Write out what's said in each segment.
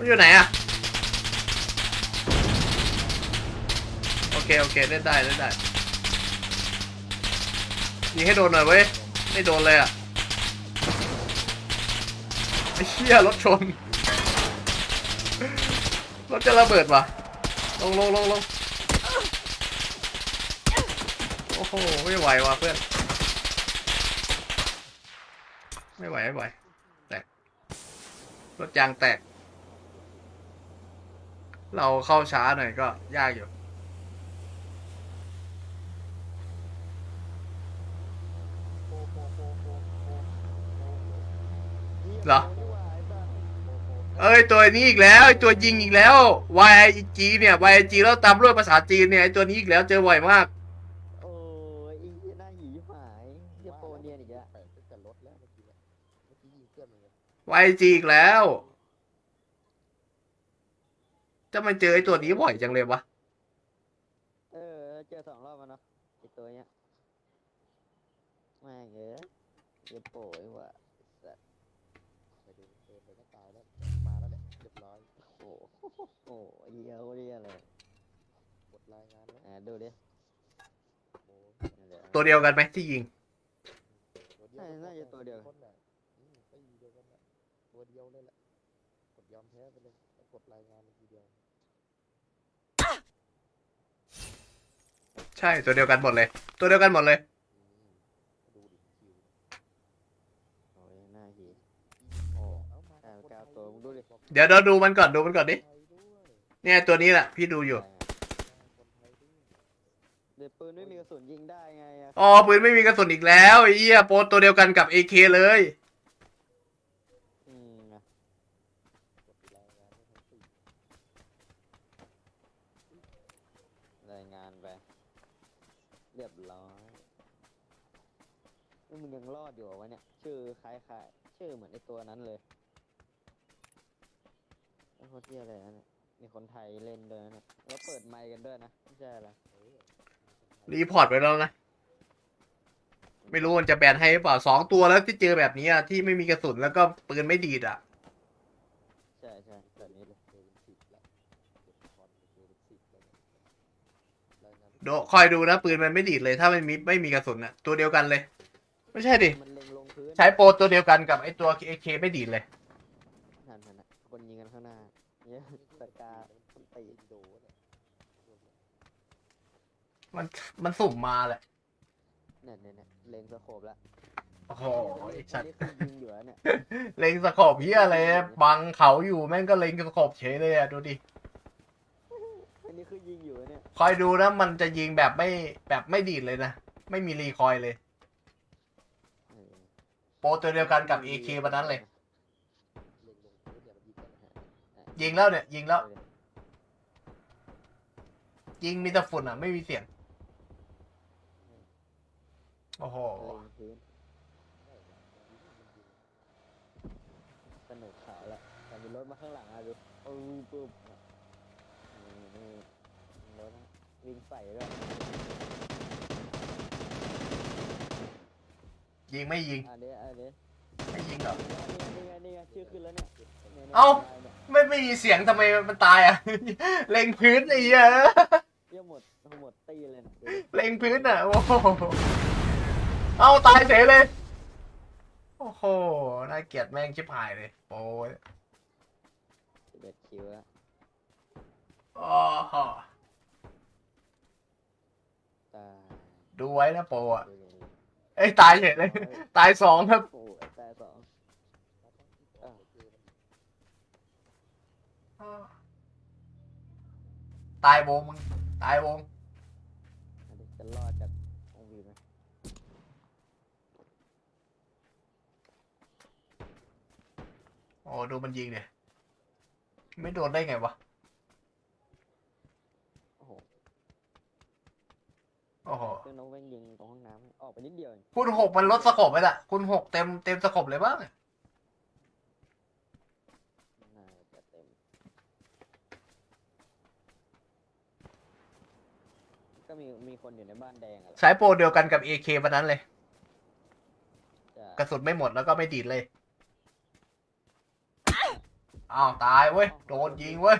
มันอยู่ไหนอะโอเคโอเคเล่นได้เล่นได้ยิงให้โดนหน่อยเว้ยไม่โดนเลยอะไอ้เชี่ยรถชนรถจะระเบิดว่ะลงลงลงลงโอ้โหไม่ไหวว่ะเพื่อนไม่ไหวไม่ไหวแตกรถยางแตก เราเข้าช้าหน่อยก็ยากอยู่ เหรอ เอ้ย ตัวนี้อีกแล้วไอ้ตัวยิงอีกแล้ว YG เนี่ย YG แล้วตามด้วยภาษาจีนเนี่ยไอ้ตัวนี้อีกแล้วเจอบ่อยมาก โอ้ยอีหน้าหยีหายเหี้ยโปรเนียนอีกแล้ว แปลกตั้งแต่รถแล้วเมื่อกี้เนี่ยเมื่อกี้ยิงเพื่อนมันเลย YG อีกแล้ว จะมันเจอไอ้ตัวนี้บ่อยจังเลยวะ เออ เจอสองรอบแล้วเนาะไอตัวเนี้ยแม่งเอ้ยเหี้ยโปรยว่ะสัตว์ไปดูเดินไปก็ตายแล้วมาแล้วเนี่ยเรียบร้อยโอ้โหโอ้ยเหี้ยโคตรเหี้ยเลยกดรายงานแล้วอ่าดูดิโอ้เดี๋ยว ตัวเดียวกันไหมที่ยิง ตัวเดียวน่าจะตัวเดียว คนน่ะอืมตีเดียวกันน่ะตัวเดียวเลยแหละกด ยอมแพ้ไปเลยแล้วกดรายงานทีเดียว ใช่ตัวเดียวกันหมดเลย ตัวเดียวกันหมดเลย อืมดูดิคิวโอ้ยหน้าหยีโอ้เอามาเอาคนเก้าไทยตัวมึงดูดิ บอกเดี๋ยวเราดูมันก่อนดูมันก่อนดิคนไทยด้วยเนี่ยตัวนี้แหละพี่ดูอยู่ คนไทยด้วยเดี๋ยวปืนไม่มีกระสุนยิงได้ไงอะอ๋อปืนไม่มีกระสุนอีกแล้วไอ้เหี้ยโปรตัวเดียวกันกับ AK เลย อืมอะ กดรายงานให้ทั้งสี่ รายงานไป เรียบร้อยนี่มึงยังรอดอยู่เหรอวะเนี่ย ชื่อคล้ายๆชื่อเหมือนไอตัวนั้นเลยไอ้โคตรเที่อะไรนะเนี่ยมีคนไทยเล่นด้วยนะเนี่ยแล้วเปิดไมค์กันด้วยนะไม่ใช่อะไรอรีพอร์ตไปแล้วนะ ไม่รู้มันจะแบนให้หรือเปล่าสองตัวแล้วที่เจอแบบนี้อะที่ไม่มีกระสุนแล้วก็ปืนไม่ดีดอะ ใช่ใช่แบบนี้เลย เจอเป็นสิบละเก็บคอนเจอเป็นสิบแล้วเนี่ย รายงานโดคอยดูนะ ปืนมันไม่ดีดเลย ถ้ามันมีไม่มีกระสุนอะตัวเดียวกันเลย ไม่ใช่ดิ มันเล็งลงพื้นใช้โปรตัวเดียวกันกับไอตัว AK ไม่ดีดเลย นั่นนั่นนะคนยิงกันข้างหน้าเนี่ยสกาต้นตีอินโดเนี่ยมันมันสุ่มมาแหละเนี่ยเนี่ยเนี่ยเล็งสโคบแล้วโอ้โหไอ้อัสันตว์นี้คือยิงอยู่แล้วเนี่ย เล็งสโคบเฮียอะไรบังเขาอยู่แม่งก็เล็งสโคบเฉยเลยอะ ดูดิอั นนี้คือยิงอยู่แล้วเนี่ยคอยดูนะ มันจะยิงแบบไม่แบบไม่ดีดเลยนะ ไม่มีรีคอยล์เลยเออโปรตัวเดียวกันกับ AK วันนั้นเลยเล็งลงพื้นเนี่ยมันยิงกันนะฮะยิงแล้วเนี่ย ยิงแล้วดูดิยิงมีแต่ฝุ่นอะ ไม่มีเสียง โอ้โหเล็งพื้นสนุกขาวแล้วแต่มีรถมาข้างหลังอะดูปุ๊บปุ๊บ นี่นี่รถนะวิ่งใส่ด้วยยิงไม่ยิงอะเดี๋ยวอะเดี๋ยวไม่ยิงเหรอ นี่ไงนี่ไงนี่ไงชื่อขึ้นแล้วเนี่ยนี่ยนี่ยเอ้า นี่ยไม่ไม่มีเสียงทำไมมันตายอะ เล็งพื้นไอ้เหี้ยเยี่ยหมดหมดตีเลยนะดูเล็งพื้นอะโอ้โหเอาตายเฉยเลย โอ้โหน่าเกลียดแม่งชิบหายเลยโอ้ย สิบเอ็ดคิวแล้ว โอ้โหตายดูไว้นะโปรอะดูดิเอ้ยตายเฉยเลย ตายสองครับโอ้ยตายสองแล้วต้องที่ออกไปเจอมันตายวงมึงตายวงอันนี้จะรอดจากองค์วีไหมโอ้ดูมันยิงเนี่ยไม่โดนได้ไงวะ โอ้โห โอ้โหซึ่งน้องเว้งยิงตรงห้องน้ำออกไปนิดเดียวเองคุณหกมันลดสโคบไปละคุณหกเต็มเต็มสโคบเลยบ้างน่าจะเต็มก็มีมีคนอยู่ในบ้านแดงอะแหละใช้โปรเดียวกันกับ AK วันนั้นเลย จะกระสุนไม่หมดแล้วก็ไม่ดีดเลย อ้าวตายเว้ย โดนยิงเว้ย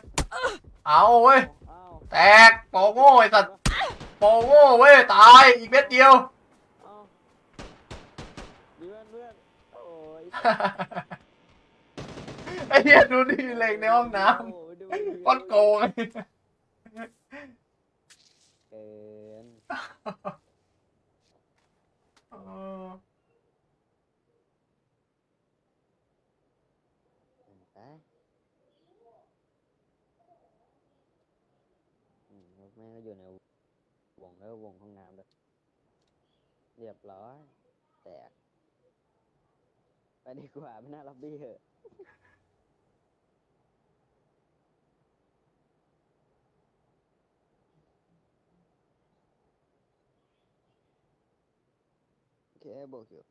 เอาเว้ย อ้าวแตกโปโง่ไอ้สัตว์ โปโง่เว้ย ตาย อีกเม็ดเดียวอ้าวเพื่อนเพื่อนโอ้ยไอ้เหี้ยดูดิเล็งในห้องน้โอ้ยดูำโคตรโกงเกินเออไปอืมแล้วแม่งก็อยู่ใน วงแล้ววงห้องน้ำด้วยเรียบร้อย แตก ไปดีกว่าไม่น่าล็อบบี้เหอะโอเคบอกอยู่